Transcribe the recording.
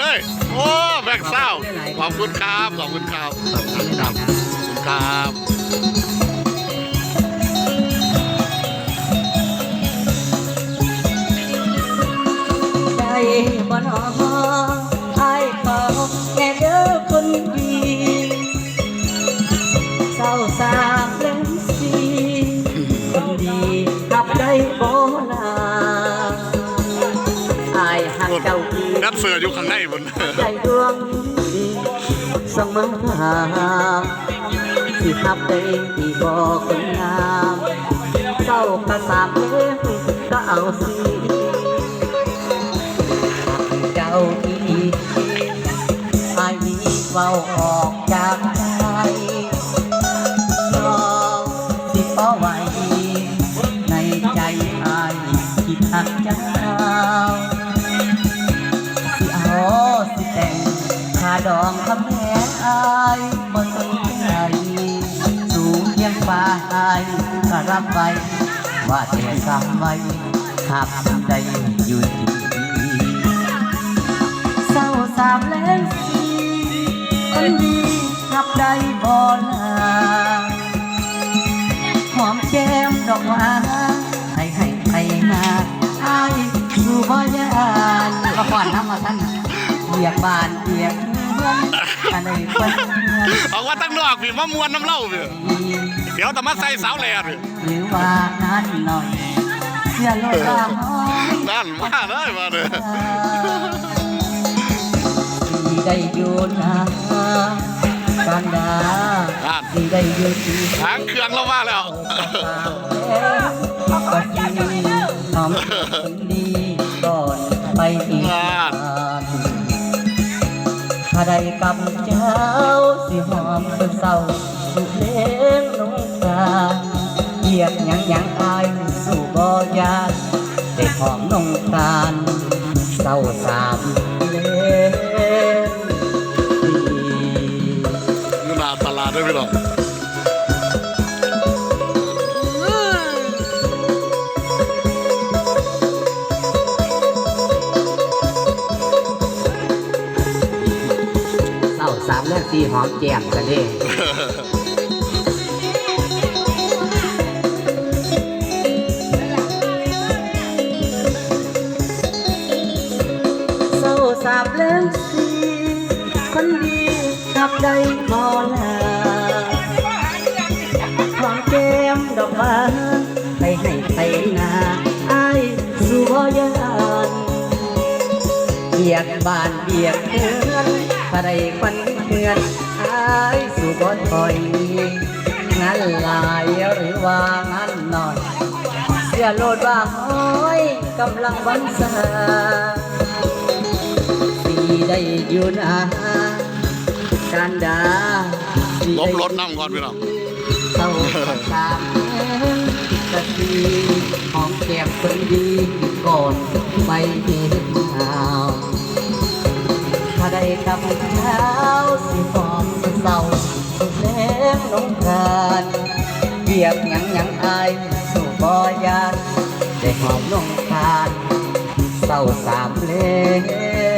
เลย โอ้แบงเศร้าขอบคุณครับขอบคุณครับขอบคุณครับขอบคุณครับใจบ่นอไอ้เขาแน่เด้อคนดีเศร้าสามเล่มสีคนดีขับได้บ่ลา นัดเสืออยู่ข้างในบนใจดวงดีเสมอสิขับได้ที่บ่คนงามเศร้ากระสามเล่มก็เอาสิเจ้าอีไอ้เว้าออกจากใจน้องสิป้อไว้ในใจไอ้คิดหักเจ้า ดองคำแหงไอ้บ่สนใจสูงเพียงฟ้าไอ้ก็รับไว้ว่าแต่สามไว้หักใจอยู่ที่เศร้าสามแล้สีคนดีขับได้บ่นาหอมแก้มดอกหวาให้ให้ให้นาไอ้สู่บ่ยานมาก่อนน้ำมาท่านเบียกบานเบียก มืองอะไรคนเอาว่าตั้งนอกพี่มามวนน้ำเหล่าพี่เดี๋ยวแต่มาใส่สาวแหล่พี่หรือว่านั้นหน่อย เสื้อโลดลางน้อยนั่นมาเลยมาเลยที่ได้อยู่นากันดานั่นที่ได้อยู่ที่หางเครื่องเรามาแล้วก็ที่น้องคนดีก่อนไปอีกนาน ถ้าไรกับเจ้าสิหอมเป็นเศร้าสุเลี้ยงนงกาเหยียบยังยังอายสู่บ่ยานได้หอมนงกาเศร้าสาม สามเรื่องสีหอมแจ่มกันเด้เศร้าสามเรื่องสีคนดีขับได้บ่ลาหอมแก้มดอกบานไปให้ไปนาไอ้สู่บ่ยานเบียกบานเบียกเฮือน ถ้าได้ควันเฮือนอายสู่บ่อยงานหลายหรือว่างานหน้อย เสียโลดว่าห้อยกำลังวันสาสีได้อยู่นะการดาลบรถน้ำก่อนพี่น้องเศร้าสามกะทีหอมแก้มคนดีก่อนไปเห็นหาว ได้กับเท้าสิฟอมสิเศร้าสุดแล้งลงกานเบียบหยังหยังอายสู่บ่ยานได้หอมน้องกานเศร้าสามเล่